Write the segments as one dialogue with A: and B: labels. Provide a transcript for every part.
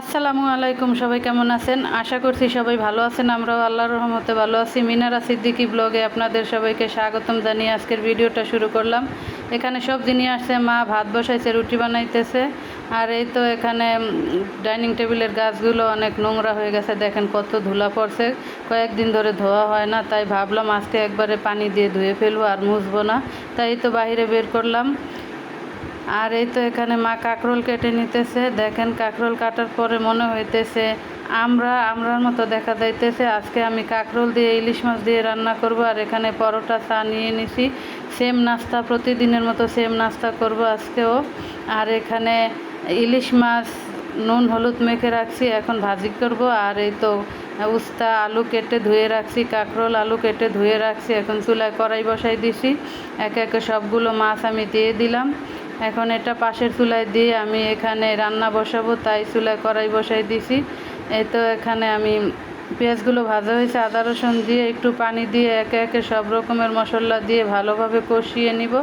A: আসসালামু আলাইকুম, সবাই কেমন আছেন? আশা করছি সবাই ভালো আছেন। আমরাও আল্লাহর রহমতে ভালো আছি। মিনারা সিদ্দিকি ব্লগে আপনাদের সবাইকে স্বাগতম জানিয়ে আজকের ভিডিওটা শুরু করলাম। এখানে সবজি নিয়ে আসছে, মা ভাত বসাইছে, রুটি বানাইতেছে। আর এই তো এখানে ডাইনিং টেবিলের গাছগুলো অনেক নোংরা হয়ে গেছে। দেখেন কত ধুলা পড়ছে। কয়েকদিন ধরে ধোয়া হয় না, তাই ভাবলাম আজকে একবারে পানি দিয়ে ধুয়ে ফেলব আর মুছবো না। তাই তো বাইরে বের করলাম। আর এই তো এখানে মা কাঁকরোল কেটে নিতেছে। দেখেন কাঁকরোল কাটার পরে মনে হইতেছে আমরা, আমরার মতো দেখা যাইতেছে, আজকে আমি কাঁকরোল দিয়ে ইলিশ মাছ দিয়ে রান্না করব আর এখানে পরোটা চা নিয়ে নিছি। সেম নাস্তা, প্রতিদিনের মতো সেম নাস্তা করব আজকেও। আর এখানে ইলিশ মাছ, নুন, হলুদ মেখে রাখছি, এখন ভাজি করব। আর এই তো উস্তা আলু কেটে ধুয়ে রাখছি, কাঁকরোল আলু কেটে ধুয়ে রাখছি, এখন চুলায় কড়াই বসাই দিছি। একে একে সবগুলো মাছ আমি দিয়ে দিলাম। এখন এটা পাশের চুলায় দিয়ে আমি এখানে রান্না বসাবো, তাই চুলায় কড়াই বসাই দিছি। এই তো এখানে আমি পেঁয়াজগুলো ভাজা হয়েছে, আদা, রসুন দিয়ে একটু পানি দিয়ে একে একে সব রকমের মশলা দিয়ে ভালোভাবে কষিয়ে নিব।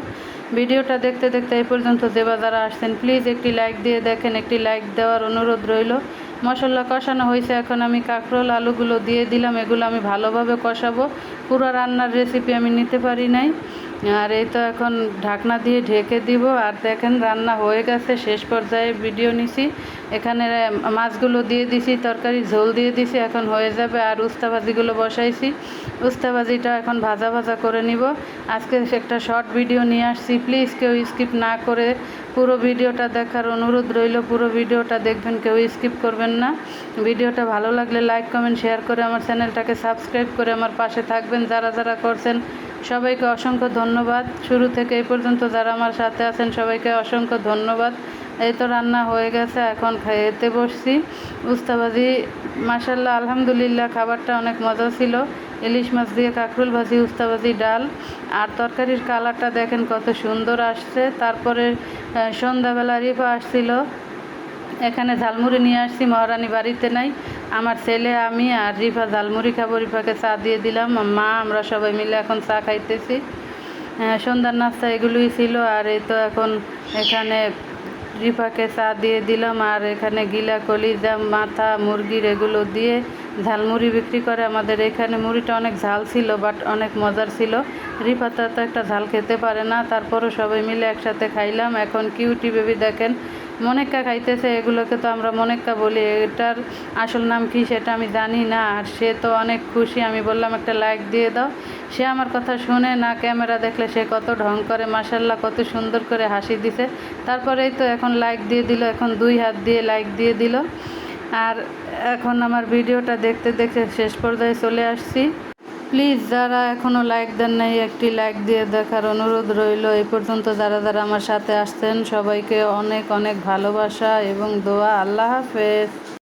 A: ভিডিওটা দেখতে দেখতে এই পর্যন্ত যে যারা আসছেন, প্লিজ একটি লাইক দিয়ে দেখেন, একটি লাইক দেওয়ার অনুরোধ রইল। মশলা কষানো হয়েছে, এখন আমি কাঁকরোল আলুগুলো দিয়ে দিলাম, এগুলো আমি ভালোভাবে কষাবো। পুরো রান্নার রেসিপি আমি নিতে পারি নাই। আর এই তো এখন ঢাকনা দিয়ে ঢেকে দিব, আর দেখেন রান্না হয়ে গেছে, শেষ পর্যায়ে ভিডিও নিছি। এখানে মাছগুলো দিয়ে দিছি, তরকারি ঝোল দিয়ে দিছি, এখন হয়ে যাবে, আর উস্তাভাজিগুলো বসাইছি। উস্তাভাজিটা এখন ভাজা ভাজা করে নিব। আজকে একটা শর্ট ভিডিও নিয়ে আসছি প্লিজ কেউ স্কিপ না করে পুরো ভিডিওটা দেখার অনুরোধ রইল, পুরো ভিডিওটা দেখবেন, কেউ স্কিপ করবেন না। ভিডিওটা ভালো লাগলে লাইক কমেন্ট শেয়ার করে আমার চ্যানেলটাকে সাবস্ক্রাইব করে আমার পাশে থাকবেন। যারা যারা করছেন সবাইকে অসংখ্য ধন্যবাদ। শুরু থেকে এই পর্যন্ত যারা আমার সাথে আছেন, সবাইকে অসংখ্য ধন্যবাদ। এই তো রান্না হয়ে গেছে, এখন খেতে বসছি। উস্তাবাজি মাসাল্লাহ আলহামদুলিল্লাহ, খাবারটা অনেক মজা ছিল। ইলিশ মাছ দিয়ে কাঁকরুল ভাজি, উস্তাবাজি, ডাল। আর তরকারির কালারটা দেখেন কত সুন্দর আসছে। তারপরে সন্ধ্যাবেলা রিফা আসছিল। এখানে ঝালমুড়ি নিয়ে আসছি, মহারানী বাড়িতে নাই। আমার ছেলে, আমি আর রিফা ঝালমুড়ি খাব। রিফাকে চা দিয়ে দিলাম। মা, আমরা সবাই মিলে এখন চা খাইতেছি। সন্ধ্যার নাস্তা এগুলোই ছিল। আর এই তো এখন এখানে রিফাকে চা দিয়ে দিলাম। আর এখানে গিলা, কলিজা, মাথা, মুরগির এগুলো দিয়ে ঝালমুড়ি বিক্রি করে আমাদের এখানে। মুড়িটা অনেক ঝাল ছিল বাট অনেক মজার ছিল। রিফা তো একটা ঝাল খেতে পারে না, তারপরও সবাই মিলে একসাথে খাইলাম। এখন কিউটি বেবি দেখেন, মনেক্কা খাইতেছে, এগুলোকে তো আমরা মনেক্কা বলি। এটার আসল নাম কি সেটা আমি জানি না, আর সে তো অনেক খুশি। আমি বললাম, একটা লাইক দিয়ে দাও। সে আমার কথা শুনে না, ক্যামেরা দেখলে সে কত ঢং করে মাসাল্লাহ কত সুন্দর করে হাসি দিছে। তারপরেই তো এখন লাইক দিয়ে দিল, এখন দুই হাত দিয়ে লাইক দিয়ে দিল। আর এখন আমার ভিডিওটা দেখতে দেখতে শেষ পর্যায়ে চলে আসছি। প্লিজ যারা এখনও লাইক দেন নাই, একটি লাইক দিয়ে দেখার অনুরোধ রইল। এই পর্যন্ত যারা যারা আমার সাথে আসতেন সবাইকে অনেক অনেক ভালোবাসা এবং দোয়া। আল্লাহ হাফেজ।